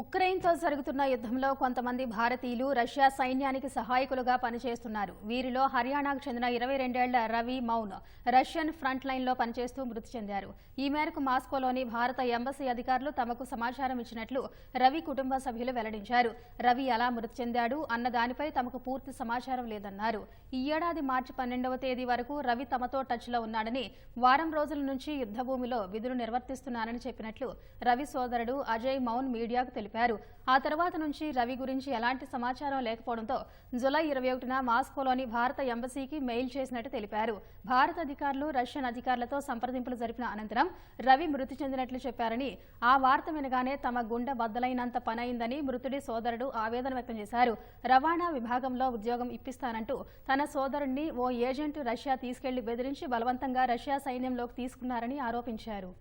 ఉక్రెయిన్తో జరుగుతున్న యుద్ధంలో కొంతమంది భారతీయులు రష్యా సైన్యానికి సహాయకులుగా పనిచేస్తున్నారు. వీరిలో హర్యానాకు చెందిన ఇరవై రెండేళ్ళ రవి మౌన్ రష్యన్ ఫ్రంట్ లైన్లో పనిచేస్తూ మృతి చెందారు. ఈ మేరకు మాస్కోలోని భారత ఎంబసీ అధికారులు తమకు సమాచారం ఇచ్చినట్లు రవి కుటుంబ సభ్యులు వెల్లడించారు. రవి ఎలా మృతి చెందాడు అన్న దానిపై తమకు పూర్తి సమాచారం లేదన్నారు. ఈ ఏడాది మార్చి పన్నెండవ తేదీ వరకు రవి తమతో టచ్లో ఉన్నాడని వారం రోజుల నుంచి యుద్ధభూమిలో విధులు నిర్వర్తిస్తున్నానని చెప్పినట్లు రవి సోదరుడు అజయ్ మౌన్ మీడియాకు తెలిపారు. ఆ తర్వాత నుంచి రవి గురించి ఎలాంటి సమాచారం లేకపోవడంతో జులై ఇరవై ఒకటిన మాస్కోలోని భారత ఎంబసీకి మెయిల్ చేసినట్టు తెలిపారు. భారత అధికారులు రష్యన్ అధికారులతో సంప్రదింపులు జరిపిన అనంతరం రవి మృతి చెందినట్లు చెప్పారని ఆ వార్త వినగానే తమ గుండె బద్దలైనంత పనైందని మృతుడి సోదరుడు ఆవేదన వ్యక్తం చేశారు. రవాణా విభాగంలో ఉద్యోగం ఇప్పిస్తానంటూ తన సోదరుణ్ణి ఓ ఏజెంట్ రష్యా తీసుకెళ్ళి బెదిరించి బలవంతంగా రష్యా సైన్యంలోకి తీసుకున్నారని ఆరోపించారు.